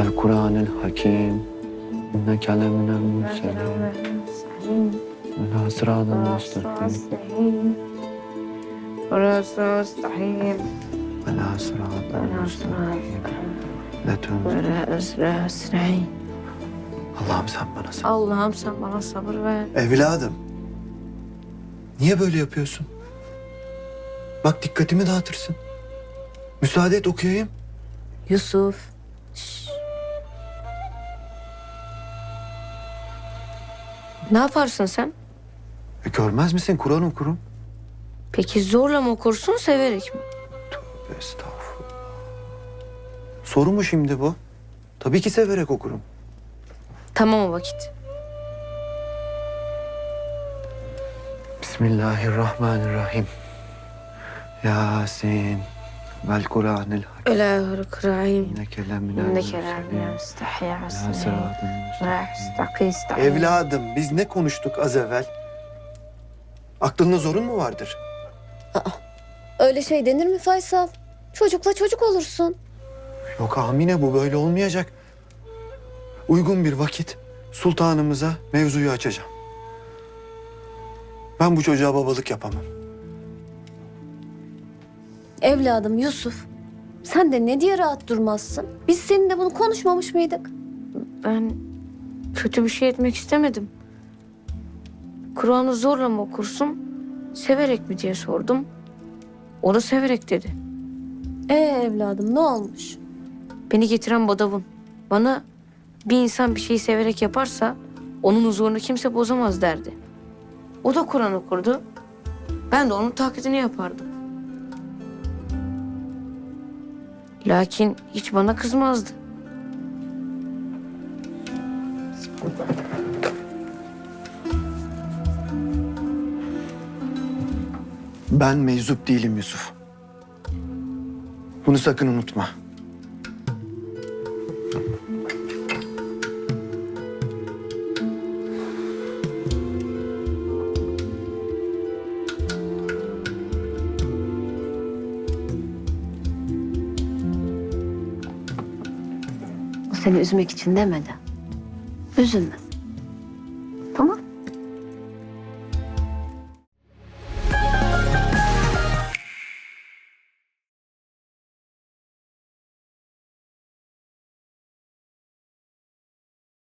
Vel Kur'an'ın hakim. İnne keleminen mürselim. Ve nasıradın müstakim. Orası müstakim. Allah'ım sen bana sabır. Allah'ım sen bana sabır ver. Evladım. Niye böyle yapıyorsun? Bak dikkatimi dağıtırsın. Müsaade et okuyayım. Yusuf. Şş. Ne yaparsın sen? E, görmez misin? Kur'an okurum. Peki zorla mı okursun, severek mi? Estağfurullah. Soru mu şimdi bu? Tabii ki severek okurum. Tamam o vakit. Bismillahirrahmanirrahim. Yasin. Vel Kur'anil hakim. Kırayım. İnneke leminel İnneke aslayım. sıradın La müstakim. estaki Evladım biz ne konuştuk az evvel? Aklında zorun mu vardır? Öyle şey denir mi Faysal? Çocukla çocuk olursun. Yok Amine bu böyle olmayacak. Uygun bir vakit sultanımıza mevzuyu açacağım. Ben bu çocuğa babalık yapamam. Evladım Yusuf. Sen de ne diye rahat durmazsın? Biz seninle bunu konuşmamış mıydık? Ben kötü bir şey etmek istemedim. Kur'an'ı zorla mı okursun, severek mi diye sordum. O da severek dedi. Ee evladım ne olmuş? Beni getiren Badavun. Bana bir insan bir şeyi severek yaparsa onun huzurunu kimse bozamaz derdi. O da Kur'an okurdu. Ben de onun taklidini yapardım. Lakin hiç bana kızmazdı. Ben meczup değilim Yusuf. Bunu sakın unutma. Seni üzmek için demedi. Üzülme.